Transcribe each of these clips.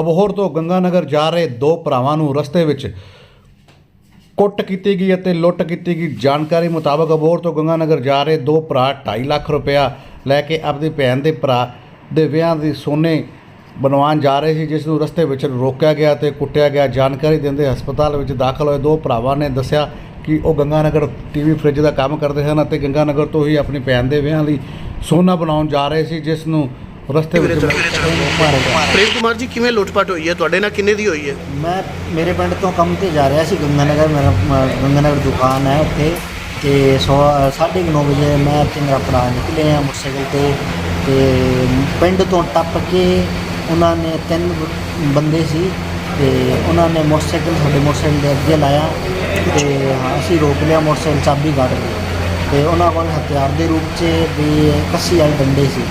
ਅਬੋਹਰ ਤੋਂ ਗੰਗਾਨਗਰ ਜਾ ਰਹੇ ਦੋ ਭਰਾਵਾਂ ਨੂੰ ਰਸਤੇ ਵਿੱਚ ਕੁੱਟ ਕੀਤੀ ਗਈ ਅਤੇ ਲੁੱਟ ਕੀਤੀ ਗਈ। ਜਾਣਕਾਰੀ ਮੁਤਾਬਕ ਅਬੋਹਰ ਤੋਂ ਗੰਗਾਨਗਰ ਜਾ ਰਹੇ ਦੋ ਭਰਾ 2.5 ਲੱਖ ਰੁਪਇਆ ਲੈ ਕੇ ਆਪਣੀ ਭੈਣ ਦੇ ਭਰਾ ਦੇ ਵਿਆਹ ਦੀ ਸੋਨੇ ਬਣਵਾਉਣ ਜਾ ਰਹੇ ਸੀ, ਜਿਸ ਨੂੰ ਰਸਤੇ ਵਿੱਚ ਰੋਕਿਆ ਗਿਆ ਤੇ ਕੁੱਟਿਆ ਗਿਆ। ਜਾਣਕਾਰੀ ਦਿੰਦੇ ਹਸਪਤਾਲ ਵਿੱਚ ਦਾਖਲ ਹੋਏ ਦੋ ਭਰਾਵਾਂ ਨੇ ਦੱਸਿਆ ਕਿ ਉਹ ਗੰਗਾਨਗਰ ਟੀਵੀ ਫ੍ਰਿਜ ਦਾ ਕੰਮ ਕਰਦੇ ਹਨ ਅਤੇ ਗੰਗਾਨਗਰ ਤੋਂ ਹੀ ਆਪਣੀ ਭੈਣ ਦੇ ਵਿਆਹ ਲਈ ਸੋਨਾ ਬਣਾਉਣ ਜਾ ਰਹੇ ਸੀ, ਜਿਸ ਨੂੰ ਰਸਤੇ ਵਿੱਚ ਪ੍ਰੇਮ ਕੁਮਾਰ ਜੀ ਕਿਵੇਂ ਲੁੱਟਪਾਟ ਹੋਈ ਹੈ? ਤੁਹਾਡੇ ਨਾਲ ਕਿੰਨੇ ਦੀ ਹੋਈ ਹੈ? ਮੈਂ ਮੇਰੇ ਪਿੰਡ ਤੋਂ ਕੰਮ ਤੇ ਜਾ ਰਿਹਾ ਸੀ ਗੰਗਾਨਗਰ ਮੇਰਾ ਗੰਗਾਨਗਰ ਦੁਕਾਨ ਹੈ ਉੱਥੇ। ਤੇ ਸੌ ਸਾਢੇ ਕੁ ਨੌ ਵਜੇ ਮੈਂ ਤੇ ਮੇਰਾ ਭਰਾ ਨਿਕਲੇ ਆ ਮੋਟਰਸਾਈਕਲ ਤੇ। ਤੇ ਪਿੰਡ ਤੋਂ ਟੱਪ ਕੇ ਉਹਨਾਂ ਨੇ ਤਿੰਨ ਬੰਦੇ ਸੀ। ਤੇ ਉਹਨਾਂ ਨੇ ਮੋਟਰਸਾਈਕਲ ਸਾਡੇ ਮੋਟਰਸਾਈਕਲ ਦੇ ਅੱਗੇ ਲਾਇਆ। ਤੇ ਅਸੀਂ ਰੋਕ ਲਿਆ ਮੋਟਰਸਾਈਕਲ ਚਾਬੀ ਕੱਢ ਲਈ। ਤੇ ਉਹਨਾਂ ਕੋਲ ਹਥਿਆਰ ਦੇ ਰੂਪ 'ਚ ਵੀ ਕੱਸੀ ਵਾਲੇ ਡੰਡੇ ਸੀ।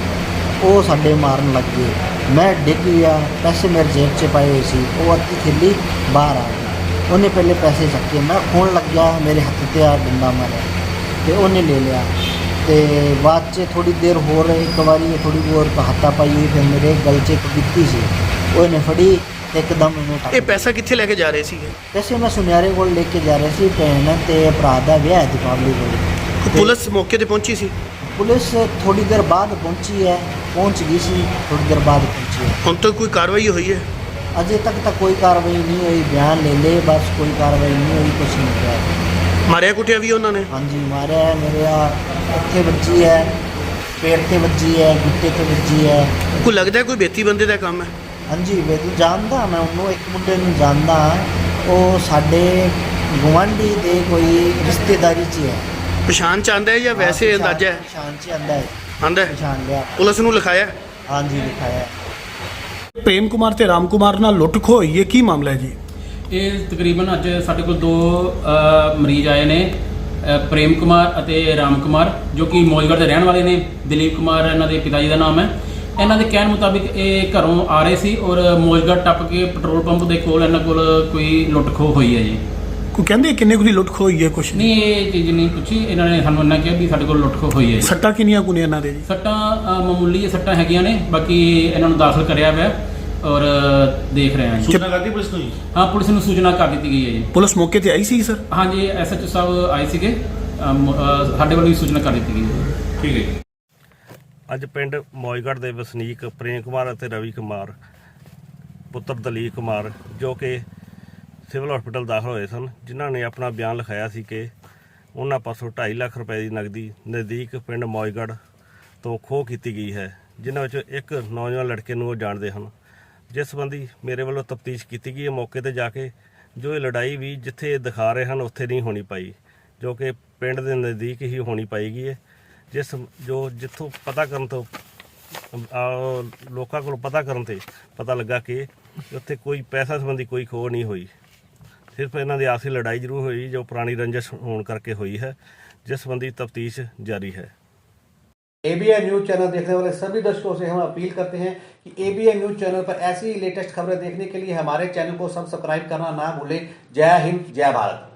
ਉਹ ਸਾਡੇ ਮਾਰਨ ਲੱਗ ਗਏ। ਮੈਂ ਡਿੱਗ ਗਿਆ ਪੈਸੇ ਮੇਰੇ ਜੇਬ 'ਚ ਪਏ ਹੋਏ ਸੀ। ਉਹ ਅੱਧੀ ਥੈਲੀ ਬਾਹਰ ਆ ਗਈ। ਉਹਨੇ ਪਹਿਲੇ ਪੈਸੇ ਚੱਕੇ। ਮੈਂ ਖੋਣ ਲੱਗਿਆ ਮੇਰੇ ਹੱਥ ਤੇ ਆ ਡੰਡਾ ਮਾਰਿਆ ਤੇ ਉਹਨੇ ਲੈ ਲਿਆ। ਤੇ ਬਾਅਦ 'ਚ ਥੋੜੀ ਦੇਰ ਹੋਰ ਇੱਕ ਵਾਰੀ ਥੋੜੀ ਹੋਰ ਹੱਥਾ ਪਾਈ ਫਿਰ ਮੇਰੇ ਗਲ 'ਚ ਇੱਕ ਬਿੱਤੀ ਸੀ। ਉਹਨੇ ਫੜੀ ਇੱਕਦਮ ਉਹਨੂੰ ਇਹ ਪੈਸਾ ਕਿੱਥੇ ਲੈ ਕੇ ਜਾ ਰਹੇ ਸੀਗੇ? ਪੈਸੇ ਮੈਂ ਸੁਨਿਆਰੇ ਕੋਲ ਲੈ ਕੇ ਜਾ ਰਿਹਾ ਸੀ ਭੈਣ ਤੇ ਭਰਾ ਦਾ ਵਿਆਹ ਹੈ ਦੀਪਾਵਲੀ ਕੋਲ। ਪੁਲਿਸ ਮੌਕੇ ਤੇ ਪਹੁੰਚੀ ਸੀ? ਪੁਲਿਸ ਥੋੜੀ ਦੇਰ ਬਾਅਦ ਪਹੁੰਚੀ ਹੈ ਪਹੁੰਚ ਗਈ ਸੀ ਥੋੜੀ ਦੇਰ ਬਾਅਦ ਪਹੁੰਚੀ ਹੈ। ਹੁਣ ਤੱਕ ਕੋਈ ਕਾਰਵਾਈ ਹੋਈ ਹੈ? ਅਜੇ ਤੱਕ ਤਾਂ ਕੋਈ ਕਾਰਵਾਈ ਨਹੀਂ ਹੋਈ ਬਿਆਨ ਲੈ ਲਏ ਬਸ ਕੋਈ ਕਾਰਵਾਈ ਨਹੀਂ ਹੋਈ ਕੁਛ ਨਹੀਂ ਹੋਇਆ। ਮਾਰਿਆ ਕੁੱਟਿਆ ਵੀ ਉਹਨਾਂ ਨੇ? ਹਾਂਜੀ ਮਾਰਿਆ ਹੈ ਮੇਰੇ ਆ ਇੱਥੇ ਵੱਜੀ ਹੈ ਪੇਟ ਤੇ ਵੱਜੀ ਹੈ ਗਿੱਟੇ ਤੇ ਵੱਜੀ ਹੈ। ਕੋਈ ਲੱਗਦਾ ਕੋਈ ਬੇਤੀ ਬੰਦੇ ਦਾ ਕੰਮ ਹੈ? ਹਾਂਜੀ ਮੈਂ ਤੂੰ ਜਾਣਦਾ ਮੈਂ ਉਹਨੂੰ ਇੱਕ ਮੁੰਡੇ ਨੂੰ ਜਾਣਦਾ। ਉਹ ਸਾਡੇ ਗੁਆਂਢੀ ਦੇ ਕੋਈ ਰਿਸ਼ਤੇਦਾਰੀ 'ਚ ਹੀ ਹੈ। ਪਛਾਣ ਚ ਆਂਦਾ ਹੈ ਜਾਂ ਵੈਸੇ ਪਛਾਣ- ਅੰਦਾਜ਼ਾ ਹੈ? ਪਛਾਣ 'ਚ ਆਂਦਾ ਹੈ। ਆਂਦਾ ਹੈ? ਪਛਾਣ ਲਿਆ। ਪੁਲਿਸ ਨੂੰ ਲਿਖਾਇਆ ਹਾਂਜੀ ਲਿਖਾਇਆ। ਹੈ ਪ੍ਰੇਮ ਕੁਮਾਰ ਤੇ ਰਾਮ ਕੁਮਾਰ ਨਾਲ ਲੁੱਟ ਖੋਹ ਹੋਈ ਹੈ ਕੀ ਮਾਮਲਾ ਹੈ ਜੀ? ਇਹ ਤਕਰੀਬਨ ਅੱਜ ਸਾਡੇ ਕੋਲ ਦੋ ਅ, ਮਰੀਜ਼ ਆਏ ਨੇ ਅ, ਪ੍ਰੇਮ ਕੁਮਾਰ ਅਤੇ ਰਾਮ ਕੁਮਾਰ ਜੋ ਕਿ ਮੌਜਗੜ੍ਹ ਦੇ ਰਹਿਣ ਵਾਲੇ ਨੇ। ਦਲੀਪ ਕੁਮਾਰ ਇਹਨਾਂ ਦੇ ਪਿਤਾ ਜੀ ਦਾ ਨਾਮ ਹੈ। ਇਹਨਾਂ ਦੇ ਕਹਿਣ ਮੁਤਾਬਿਕ ਇਹ ਘਰੋਂ ਆ ਰਹੇ ਸੀ ਔਰ ਮੌਜਗੜ੍ਹ ਟੱਪ ਕੇ ਪੈਟਰੋਲ ਪੰਪ ਦੇ ਕੋਲ ਇਹਨਾਂ ਕੋਲ ਕੋਈ ਲੁੱਟ ਖੋਹ ਹੋਈ ਹੈ ਜੀ। ਕੋਈ ਕਹਿੰਦੇ ਕਿੰਨੇ ਕੁ ਦੀ ਲੁੱਟ ਖੋਹ ਹੋਈ ਹੈ ਕੁਛ? ਨਹੀਂ ਨਹੀਂ ਇਹ ਚੀਜ਼ ਨਹੀਂ ਪੁੱਛੀ। ਇਹਨਾਂ ਨੇ ਸਾਨੂੰ ਇਹਨਾਂ ਕਿਹਾ ਵੀ ਸਾਡੇ ਕੋਲ ਲੁੱਟ ਹੋਈ ਹੈ ਜੀ। ਸੱਟਾਂ ਕਿੰਨੀਆਂ ਕੁ ਨੇ ਇਹਨਾਂ ਦੇ ਜੀ? ਸੱਟਾਂ ਅ, ਮਾਮੂਲੀ ਸੱਟਾਂ ਹੈਗੀਆਂ ਨੇ ਬਾਕੀ ਇਹਨਾਂ ਨੂੰ ਦਾਖਲ ਕਰਿਆ ਹੋਇਆ ਔਰ ਦੇਖ ਰਹੇ ਹਾਂ ਜੀ। ਸੂਚਨਾ ਕਰਦੀ ਪੁਲਿਸ ਨੂੰ ਹਾਂ ਪੁਲਿਸ ਨੂੰ ਸੂਚਨਾ ਕਰ ਦਿੱਤੀ ਗਈ ਹੈ ਜੀ। ਪੁਲਿਸ ਮੌਕੇ ਤੇ ਆਈ ਸੀ ਸਰ? ਹਾਂਜੀ ਐਸਐਚਓ ਸਾਹਿਬ ਆਏ ਸੀਗੇ। ਅ, ਸਾਡੇ ਵੱਲੋਂ ਵੀ ਸੂਚਨਾ ਕਰ ਦਿੱਤੀ ਗਈ ਹੈ। ਠੀਕ ਹੈ ਜੀ। ਅੱਜ ਪਿੰਡ ਮੌਜਗੜ੍ਹ ਦੇ ਵਸਨੀਕ ਪ੍ਰੇਮ ਕੁਮਾਰ ਅਤੇ ਰਵੀ ਕੁਮਾਰ ਪੁੱਤਰ ਦਲੀਪ ਕੁਮਾਰ ਜੋ ਕਿ ਸਿਵਲ ਹਸਪੀਟਲ ਦਾਖਲ ਹੋਏ ਸਨ, ਜਿਨ੍ਹਾਂ ਨੇ ਆਪਣਾ ਬਿਆਨ ਲਿਖਾਇਆ ਸੀ ਕਿ ਉਹਨਾਂ ਪਾਸੋਂ 2.5 ਲੱਖ ਰੁਪਏ ਦੀ ਨਕਦੀ ਨਜ਼ਦੀਕ ਪਿੰਡ ਮੌਜਗੜ੍ਹ ਤੋਂ ਖੋਹ ਕੀਤੀ ਗਈ ਹੈ, ਜਿਨ੍ਹਾਂ ਵਿੱਚੋਂ ਇੱਕ ਨੌਜਵਾਨ ਲੜਕੇ ਨੂੰ ਉਹ ਜਾਣਦੇ ਹਨ। ਜਿਸ ਸੰਬੰਧੀ ਮੇਰੇ ਵੱਲੋਂ ਤਫਤੀਸ਼ ਕੀਤੀ ਗਈ ਹੈ, ਮੌਕੇ ਤੇ ਜਾ ਕੇ ਜੋ ਇਹ ਲੜਾਈ ਵੀ ਜਿੱਥੇ ਦਿਖਾ ਰਹੇ ਹਨ, ਉੱਥੇ ਨਹੀਂ ਹੋਣੀ ਪਾਈ, ਜੋ ਕਿ ਪਿੰਡ ਦੇ ਨਜ਼ਦੀਕ ਹੀ ਹੋਣੀ ਪਾਈਗੀ ਹੈ। ਜਿਸ ਜੋ ਜਿੱਥੋਂ ਪਤਾ ਕਰਨ ਤੋਂ ਲੋਕਾਂ ਕੋਲ ਪਤਾ ਕਰਨ ਤੇ ਪਤਾ ਲੱਗਾ ਕਿ ਉੱਥੇ ਕੋਈ ਪੈਸਾ ਸੰਬੰਧੀ ਕੋਈ ਖੋਹ ਨਹੀਂ ਹੋਈ। ਸਿਰਫ ਇਹਨਾਂ ਦੀ ਆਪਸੀ ਲੜਾਈ ਜ਼ਰੂਰ ਹੋਈ ਜੋ ਪੁਰਾਣੀ ਰੰਜਿਸ਼ ਹੋਣ ਕਰਕੇ ਹੋਈ ਹੈ ਜਿਸ ਸੰਬੰਧੀ ਤਫਤੀਸ਼ ਜਾਰੀ ਹੈ एबीएन न्यूज चैनल देखने वाले सभी दर्शकों से हम अपील करते हैं कि एबीएन न्यूज चैनल पर ऐसी ही लेटेस्ट खबरें देखने के लिए हमारे चैनल को सब्सक्राइब करना ना भूलें जय हिंद जय भारत